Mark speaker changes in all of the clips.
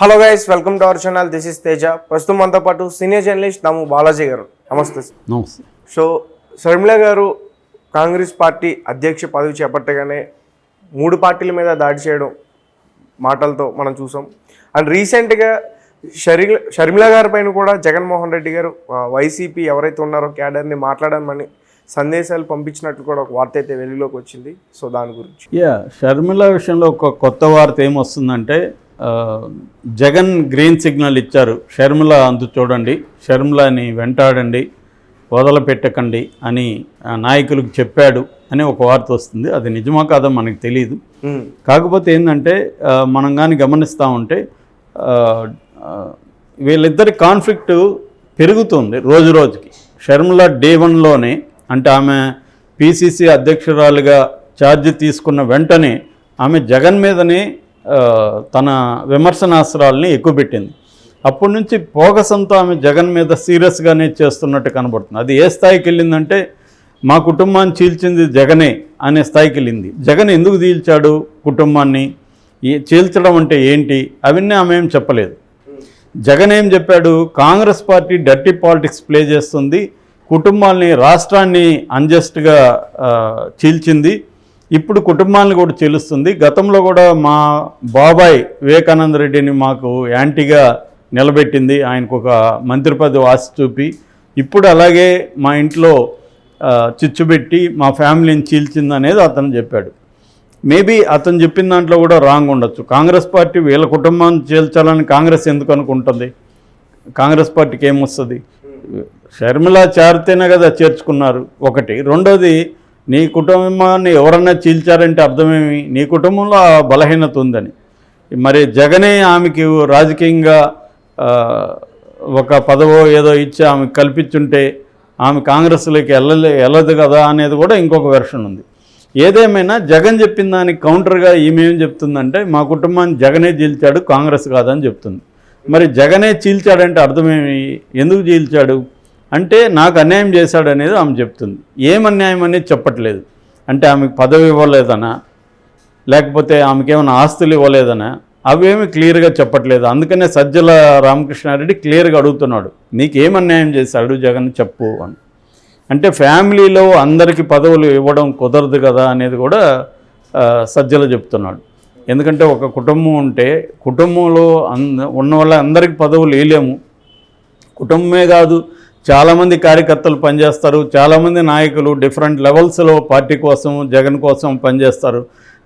Speaker 1: Hello guys welcome to our channel this is Teja ప్రస్తుతం మనతో పాటు సీనియర్ జర్నలిస్ట్ నాము బాలాజీ గారు. నమస్తే సార్.
Speaker 2: నమస్తే.
Speaker 1: సో షర్మిల గారు కాంగ్రెస్ పార్టీ అధ్యక్ష పదవి చేపట్టగానే మూడు పార్టీల మీద దాడి చేయడం మాటలతో మనం చూసాం. అండ్ రీసెంట్గా షరి షర్మిల గారి పైన కూడా జగన్మోహన్ రెడ్డి గారు వైసీపీ ఎవరైతే ఉన్నారో క్యాడర్ని మాట్లాడమని సందేశాలు పంపించినట్లు కూడా ఒక వార్త అయితే వెలుగులోకి వచ్చింది. సో దాని గురించి.
Speaker 2: యా షర్మిల విషయంలో ఒక కొత్త వార్త ఏమొస్తుందంటే జగన్ గ్రీన్ సిగ్నల్ ఇచ్చారు. షర్మిల అందు చూడండి. షర్మిలని వెంటాడండి. వదలపెట్టకండి అని నాయకులకు చెప్పాడు అని ఒక వార్త వస్తుంది. అది నిజమా కాదో మనకు తెలియదు కాకపోతే ఏంటంటే మనం కానీ గమనిస్తూ ఉంటే వీళ్ళిద్దరి కాన్ఫ్లిక్ట్ పెరుగుతుంది రోజు రోజుకి. షర్మిల డే వన్లోనే అంటే ఆమె పిసిసి అధ్యక్షురాలుగా ఛార్జ్ తీసుకున్న వెంటనే ఆమె జగన్ మీదనే తన విమర్శనాస్త్రాలని ఎక్కువపెట్టింది అప్పటి నుంచి పోగసంతో ఆమె జగన్ మీద సీరియస్గానే చేస్తున్నట్టు కనబడుతుంది. అది ఏ స్థాయికి వెళ్ళిందంటే మా కుటుంబాన్ని చీల్చింది జగనే అనే స్థాయికి వెళ్ళింది. జగన్ ఎందుకు చీల్చాడు కుటుంబాన్ని? చీల్చడం అంటే ఏంటి? అవన్నీ ఆమె ఏం చెప్పలేదు. జగన్ ఏం చెప్పాడు? Congress party dirty politics play చేస్తుంది. కుటుంబాల్ని రాష్ట్రాన్ని అన్జస్ట్గా చీల్చింది. ఇప్పుడు కుటుంబాలను కూడా చీలుస్తుంది గతంలో కూడా మా బాబాయ్ వివేకానంద రెడ్డిని మాకు యాంటీగా నిలబెట్టింది. ఆయనకు ఒక మంత్రి పదవి ఆశ చూపి. ఇప్పుడు అలాగే మా ఇంట్లో చిచ్చుబెట్టి మా ఫ్యామిలీని చీల్చింది అనేది అతను చెప్పాడు. మేబీ అతను చెప్పిన దాంట్లో కూడా రాంగ్ ఉండొచ్చు. కాంగ్రెస్ పార్టీ వీళ్ళ కుటుంబాన్ని చేల్చాలని కాంగ్రెస్ ఎందుకు అనుకుంటుంది? కాంగ్రెస్ పార్టీకి ఏమొస్తుంది? షర్మిల చేరితేనే కదా చేర్చుకున్నారు. ఒకటి. రెండోది నీ కుటుంబాన్ని ఎవరన్నా చీల్చారంటే అర్థమేమి? నీ కుటుంబంలో బలహీనత ఉందని. మరి జగనే ఆమెకి రాజకీయంగా ఒక పదవో ఏదో ఇచ్చి ఆమెకు కల్పించుంటే ఆమె కాంగ్రెస్లోకి వెళ్ళలే వెళ్ళదు కదా అనేది కూడా ఇంకొక వెర్షన్ ఉంది. ఏదేమైనా జగన్ చెప్పిన దానికి కౌంటర్గా ఈమెం చెప్తుందంటే మా కుటుంబాన్ని జగనే చీల్చాడు కాంగ్రెస్ కాదని చెప్తుంది. మరి జగనే చీల్చాడంటే అర్థమేమి? ఎందుకు చీల్చాడు? అంటే నాకు అన్యాయం చేశాడు అనేది ఆమె చెప్తుంది. ఏం అన్యాయం అనేది చెప్పట్లేదు. అంటే ఆమెకు పదవి ఇవ్వలేదనా? లేకపోతే ఆమెకేమైనా ఆస్తులు ఇవ్వలేదనా? అవేమి క్లియర్గా చెప్పట్లేదు. అందుకనే సజ్జల రామకృష్ణారెడ్డి క్లియర్గా అడుగుతున్నాడు. నీకేం అన్యాయం చేశాడు జగన్ చెప్పు అని. అంటే ఫ్యామిలీలో అందరికీ పదవులు ఇవ్వడం కుదరదు కదా అనేది కూడా సజ్జల చెప్తున్నాడు. ఎందుకంటే ఒక కుటుంబం ఉంటే కుటుంబంలో అంద ఉన్న వాళ్ళ అందరికీ పదవులు వేయలేము కుటుంబమే కాదు చాలామంది కార్యకర్తలు పనిచేస్తారు చాలామంది నాయకులు డిఫరెంట్ లెవెల్స్లో పార్టీ కోసం జగన్ కోసం పనిచేస్తారు.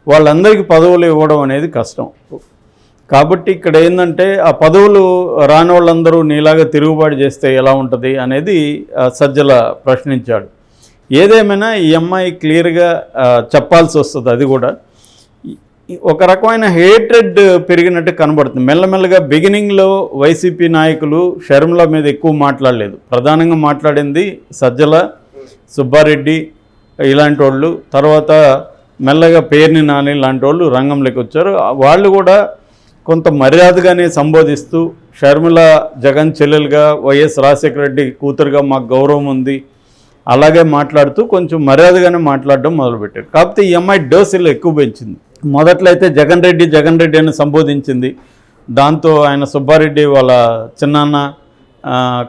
Speaker 2: వాళ్ళందరికీ పదవులు ఇవ్వడం అనేది కష్టం. కాబట్టి ఇక్కడ ఏంటంటే ఆ పదవులు రాని వాళ్ళందరూ నీలాగా తిరుగుబాటు చేస్తే ఎలా ఉంటుంది అనేది సజ్జల ప్రశ్నించాడు. ఏదేమైనా ఈ అమ్మాయి క్లియర్గా చెప్పాల్సి వస్తుంది అది కూడా. ఒక రకమైన హేట్రెడ్ పెరిగినట్టు కనబడుతుంది. మెల్లమెల్లగా బిగినింగ్లో వైసీపీ నాయకులు షర్మిల మీద ఎక్కువ మాట్లాడలేదు. ప్రధానంగా మాట్లాడింది సజ్జల సుబ్బారెడ్డి ఇలాంటి వాళ్ళు. తర్వాత మెల్లగా పేర్ని నాని ఇలాంటి వాళ్ళు రంగంలోకి వచ్చారు. వాళ్ళు కూడా కొంత మర్యాదగానే సంబోధిస్తూ షర్మిల జగన్ చెల్లెలుగా వైఎస్ రాజశేఖర రెడ్డి కూతురుగా మాకు గౌరవం ఉంది. అలాగే మాట్లాడుతూ కొంచెం మర్యాదగానే మాట్లాడడం మొదలుపెట్టారు. కాకపోతే ఈ అమ్మాయి డోసులు ఎక్కువ పెంచింది. మొదట్లో అయితే జగన్ రెడ్డి జగన్ రెడ్డి అని సంబోధించింది. దాంతో ఆయన సుబ్బారెడ్డి వాళ్ళ చిన్నాన్న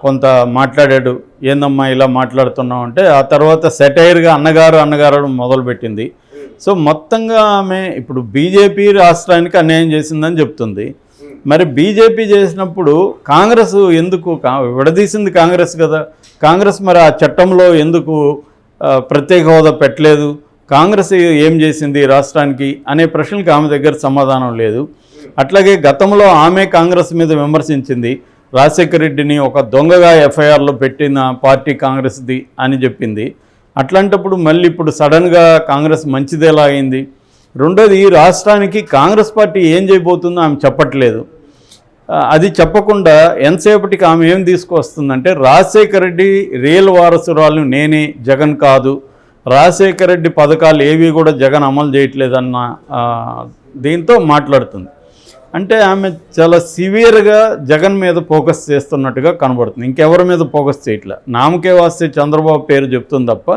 Speaker 2: కొంత మాట్లాడాడు. ఏందమ్మా ఇలా మాట్లాడుతున్నావు? అంటే ఆ తర్వాత సెటైర్గా అన్నగారు అన్నగారు మొదలుపెట్టింది. సో మొత్తంగా ఆమె ఇప్పుడు బీజేపీ రాష్ట్రానికి అన్యాయం చేసిందని చెప్తుంది. మరి బీజేపీ చేసినప్పుడు కాంగ్రెస్ ఎందుకు కా- విడదీసింది కాంగ్రెస్ కదా. కాంగ్రెస్ మరి ఆ చట్టంలో ఎందుకు ప్రత్యేక హోదా పెట్టలేదు? కాంగ్రెస్ ఏం చేసింది రాష్ట్రానికి అనే ప్రశ్నలకు ఆమె దగ్గర సమాధానం లేదు. అట్లాగే గతంలో ఆమె కాంగ్రెస్ మీద విమర్శించింది రాజశేఖర రెడ్డిని ఒక దొంగగా ఎఫ్ఐఆర్లో పెట్టిన పార్టీ కాంగ్రెస్ది అని చెప్పింది. అట్లాంటప్పుడు మళ్ళీ ఇప్పుడు సడన్గా కాంగ్రెస్ మంచిదేలా అయింది. రెండోది ఈ రాష్ట్రానికి కాంగ్రెస్ పార్టీ ఏం చేయబోతుందో ఆమె చెప్పట్లేదు. అది చెప్పకుండా ఎంతసేపటికి ఆమె ఏం తీసుకొస్తుందంటే రాజశేఖర రెడ్డి రియల్ వారసురాలు నేనే జగన్ కాదు రాజశేఖర రెడ్డి పథకాలు ఏవి కూడా జగన్ అమలు చేయట్లేదన్న దీంతో మాట్లాడుతుంది. అంటే ఆమె చాలా సివియర్గా జగన్ మీద ఫోకస్ చేస్తున్నట్టుగా కనబడుతుంది. ఇంకెవరి మీద ఫోకస్ చేయట్లే. నామకే వాస్తే చంద్రబాబు పేరు చెప్తుంది తప్ప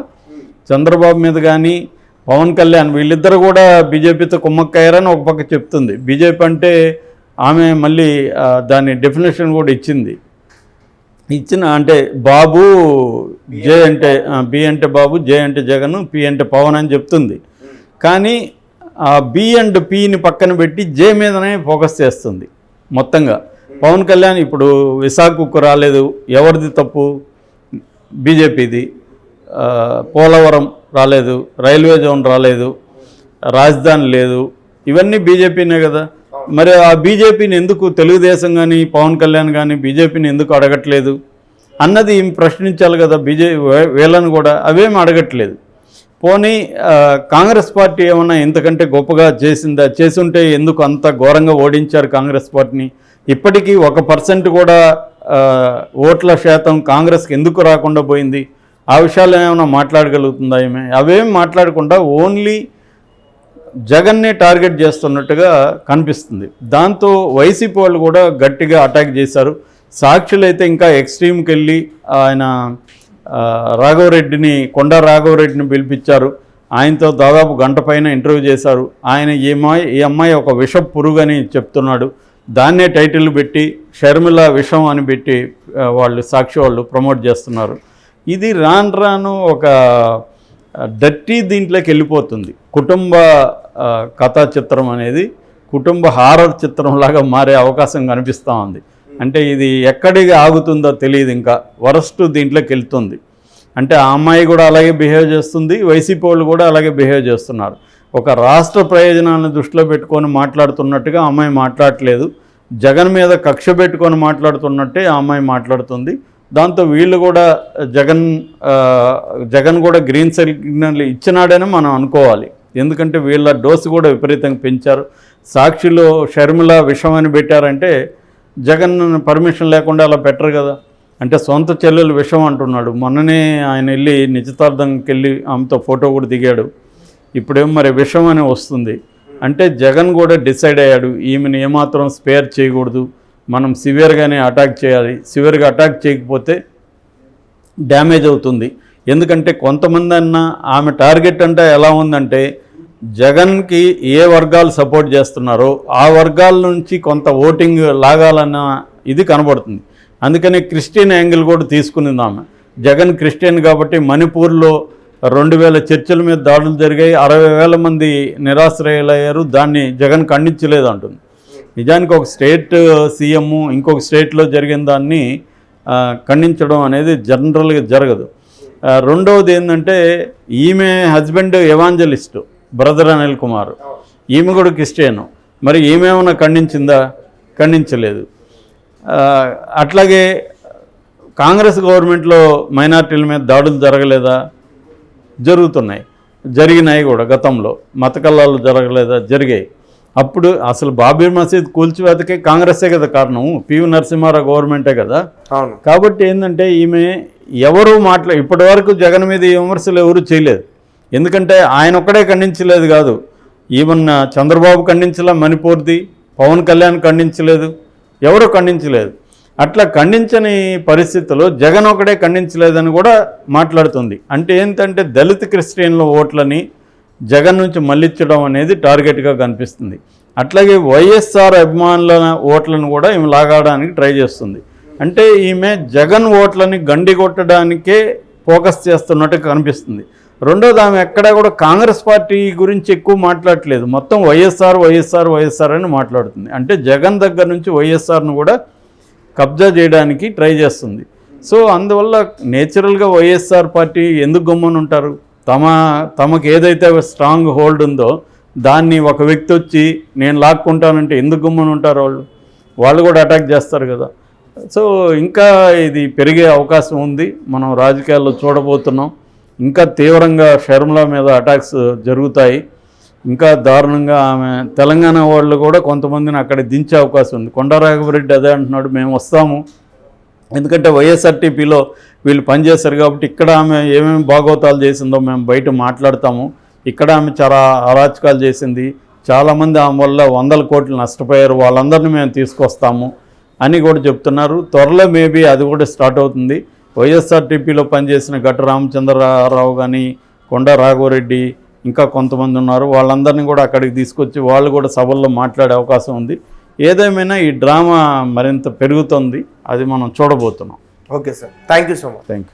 Speaker 2: చంద్రబాబు మీద కానీ పవన్ కళ్యాణ్ వీళ్ళిద్దరు కూడా బీజేపీతో కుమ్మక్కయ్యారని ఒక పక్క చెప్తుంది. బీజేపీ అంటే ఆమె మళ్ళీ దాని డెఫినేషన్ కూడా ఇచ్చింది. ఇచ్చిన అంటే బాబు జే అంటే బి అంటే బాబు జే అంటే జగన్ పి అంటే పవన్ అని చెప్తుంది. కానీ ఆ బి అండ్ పిని పక్కన పెట్టి జే మీదనే ఫోకస్ చేస్తుంది మొత్తంగా. పవన్ కళ్యాణ్ ఇప్పుడు విశాఖకు రాలేదు ఎవరిది తప్పు? బీజేపీది. పోలవరం రాలేదు రైల్వే జోన్ రాలేదు రాజధాని లేదు ఇవన్నీ బీజేపీనే కదా. మరి ఆ బీజేపీని ఎందుకు తెలుగుదేశం కానీ పవన్ కళ్యాణ్ కానీ బీజేపీని ఎందుకు అడగట్లేదు? అన్నది ప్రశ్నించాలి కదా బీజే వీళ్ళని కూడా. అవేం అడగట్లేదు. పోనీ కాంగ్రెస్ పార్టీ ఏమన్నా ఇంతకంటే గొప్పగా చేసిందా? చేసుంటే ఎందుకు అంత ఘోరంగా ఓడించారు కాంగ్రెస్ పార్టీని? ఇప్పటికీ ఒక పర్సెంట్ కూడా ఓట్ల శాతం కాంగ్రెస్కి ఎందుకు రాకుండా పోయింది? ఆ విషయాలు ఏమైనా మాట్లాడగలుగుతుందా ఏమే అవేం మాట్లాడకుండా ఓన్లీ జగన్నే టార్గెట్ చేస్తున్నట్టుగా కనిపిస్తుంది. దాంతో వైసీపీ వాళ్ళు కూడా గట్టిగా అటాక్ చేశారు. సాక్షులు అయితే ఇంకా ఎక్స్ట్రీమ్కి వెళ్ళి ఆయన రాఘవరెడ్డిని కొండ రాఘవరెడ్డిని పిలిపించారు. ఆయనతో దాదాపు గంట పైన ఇంటర్వ్యూ చేశారు. ఆయన ఈ అమ్మాయి ఈ అమ్మాయి ఒక విష పురుగు అని చెప్తున్నాడు. దాన్నే టైటిల్ పెట్టి షర్మిల విషం అని పెట్టి వాళ్ళు సాక్షి వాళ్ళు ప్రమోట్ చేస్తున్నారు. ఇది రాను రాను ఒక డర్టీ దీంట్లోకి వెళ్ళిపోతుంది. కుటుంబ కథా చిత్రం అనేది కుటుంబ హారర్ చిత్రంలాగా మారే అవకాశం కనిపిస్తూ ఉంది. అంటే ఇది ఎక్కడికి ఆగుతుందో తెలియదు ఇంకా. వరస్ట్ దీంట్లోకి వెళ్తుంది. అంటే ఆ అమ్మాయి కూడా అలాగే బిహేవ్ చేస్తుంది వైసీపీ వాళ్ళు కూడా అలాగే బిహేవ్ చేస్తున్నారు. ఒక రాష్ట్ర ప్రయోజనాలను దృష్టిలో పెట్టుకొని మాట్లాడుతున్నట్టుగా అమ్మాయి మాట్లాడట్లేదు. జగన్ మీద కక్ష పెట్టుకొని మాట్లాడుతున్నట్టే ఆ అమ్మాయి మాట్లాడుతుంది. దాంతో వీళ్ళు కూడా జగన్ జగన్ కూడా గ్రీన్ సిగ్నల్ ఇచ్చినాడని మనం అనుకోవాలి. ఎందుకంటే వీళ్ళ డోసు కూడా విపరీతంగా పెంచారు. సాక్షిలో షర్మిల విషం అని పెట్టారంటే జగన్ పర్మిషన్ లేకుండా అలా పెట్టరు కదా. అంటే సొంత చెల్లెలు విషం అంటున్నాడు. మొన్ననే ఆయన వెళ్ళి నిశ్చితార్థంకి వెళ్ళి ఆమెతో ఫోటో కూడా దిగాడు. ఇప్పుడేం మరి విషం అని వస్తుంది. అంటే జగన్ కూడా డిసైడ్ అయ్యాడు. ఈమెను ఏమాత్రం స్పేర్ చేయకూడదు. మనం సివియర్గానే అటాక్ చేయాలి. సివియర్గా అటాక్ చేయకపోతే డ్యామేజ్ అవుతుంది. ఎందుకంటే కొంతమంది అన్న ఆమె టార్గెట్ అంటే ఎలా ఉందంటే జగన్కి ఏ వర్గాలు సపోర్ట్ చేస్తున్నారో ఆ వర్గాల నుంచి కొంత ఓటింగ్ లాగాలన్న ఇది కనబడుతుంది. అందుకనే క్రిస్టియన్ యాంగిల్ కూడా తీసుకునింది ఆమె. జగన్ క్రిస్టియన్ కాబట్టి మణిపూర్లో రెండు వేల చర్చల మీద దాడులు జరిగాయి. అరవై వేల మంది నిరాశ్రయులయ్యారు. దాన్ని జగన్ ఖండించలేదు అంటుంది. నిజానికి ఒక స్టేట్ సీఎం ఇంకొక స్టేట్లో జరిగిన దాన్ని ఖండించడం అనేది జనరల్గా జరగదు. రెండవది ఏంటంటే ఈమె husband evangelist. Brother Anil Kumar. ఈమె కూడా క్రిస్టియన్. మరి ఈమె ఏమైనా ఖండించిందా? ఖండించలేదు. అట్లాగే కాంగ్రెస్ గవర్నమెంట్లో మైనార్టీల మీద దాడులు జరగలేదా? జరుగుతున్నాయి. జరిగినాయి కూడా గతంలో. మత కల్లాలు జరగలేదా? జరిగాయి. అప్పుడు అసలు బాబీ మసీద్ కూల్చివేతకే కాంగ్రెసే కదా కారణం. పివి నరసింహారావు గవర్నమెంటే కదా. కాబట్టి ఏంటంటే ఈమె ఎవరు మాట్లా ఇప్పటి వరకు జగన్ మీద ఈ విమర్శలు ఎవరు చేయలేదు. ఎందుకంటే ఆయన ఒక్కడే ఖండించలేదు కాదు. ఈవెన్ చంద్రబాబు ఖండించలే మణిపూర్ది పవన్ కళ్యాణ్ ఖండించలేదు ఎవరు ఖండించలేదు. అట్లా ఖండించని పరిస్థితిలో జగన్ ఒకడే ఖండించలేదని కూడా మాట్లాడుతుంది. అంటే ఏంటంటే దళిత క్రిస్టియన్ల ఓట్లని జగన్ నుంచి మళ్ళించడం అనేది టార్గెట్గా కనిపిస్తుంది. అట్లాగే వైఎస్ఆర్ అభిమానుల ఓట్లను కూడా ఈమె లాగడానికి ట్రై చేస్తుంది. అంటే ఈమె జగన్ ఓట్లని గండి కొట్టడానికే ఫోకస్ చేస్తున్నట్టు కనిపిస్తుంది. రెండోది ఆమె ఎక్కడా కూడా కాంగ్రెస్ పార్టీ గురించి ఎక్కువ మాట్లాడట్లేదు. మొత్తం వైఎస్ఆర్ వైఎస్ఆర్ వైఎస్ఆర్ అని మాట్లాడుతుంది. అంటే జగన్ దగ్గర నుంచి వైఎస్ఆర్ను కూడా కబ్జా చేయడానికి ట్రై చేస్తుంది. సో అందువల్ల నేచురల్గా వైఎస్ఆర్ పార్టీ ఎందుకు గమ్మున ఉంటారు? తమ తమకు ఏదైతే స్ట్రాంగ్ హోల్డ్ ఉందో దాన్ని ఒక వ్యక్తి వచ్చి నేను లాక్కుంటానంటే ఎందుకు గమ్మున ఉంటారు వాళ్ళు? వాళ్ళు కూడా అటాక్ చేస్తారు కదా. సో ఇంకా ఇది పెరిగే అవకాశం ఉంది. మనం రాజకీయాల్లో చూడబోతున్నాం. ఇంకా తీవ్రంగా షర్మిల మీద అటాక్స్ జరుగుతాయి. ఇంకా దారుణంగా ఆమె తెలంగాణ వాళ్ళు కూడా కొంతమందిని అక్కడ దించే అవకాశం ఉంది. కొండరాఘవరెడ్డి అదే అంటున్నాడు మేము వస్తాము. ఎందుకంటే వైఎస్ఆర్టీపీలో వీళ్ళు పనిచేస్తారు కాబట్టి ఇక్కడ ఆమె ఏమేమి బాగోతాలు చేసిందో మేము బయట మాట్లాడతాము. ఇక్కడ ఆమె చాలా అరాచకాలు చేసింది. చాలామంది ఆమె వల్ల వందల కోట్లు నష్టపోయారు. వాళ్ళందరినీ మేము తీసుకొస్తాము అని కూడా చెప్తున్నారు. త్వరలో మేబీ అది కూడా స్టార్ట్ అవుతుంది. వైఎస్ఆర్టీపీలో పనిచేసిన గట్ట రామచంద్రరావు కానీ కొండ రాఘవరెడ్డి ఇంకా కొంతమంది ఉన్నారు. వాళ్ళందరినీ కూడా అక్కడికి తీసుకొచ్చి వాళ్ళు కూడా సభల్లో మాట్లాడే అవకాశం ఉంది. ఏదేమైనా ఈ డ్రామా మరింత పెరుగుతుంది. అది మనం చూడబోతున్నాం.
Speaker 1: Okay sir. Thank you so much.
Speaker 2: Thank you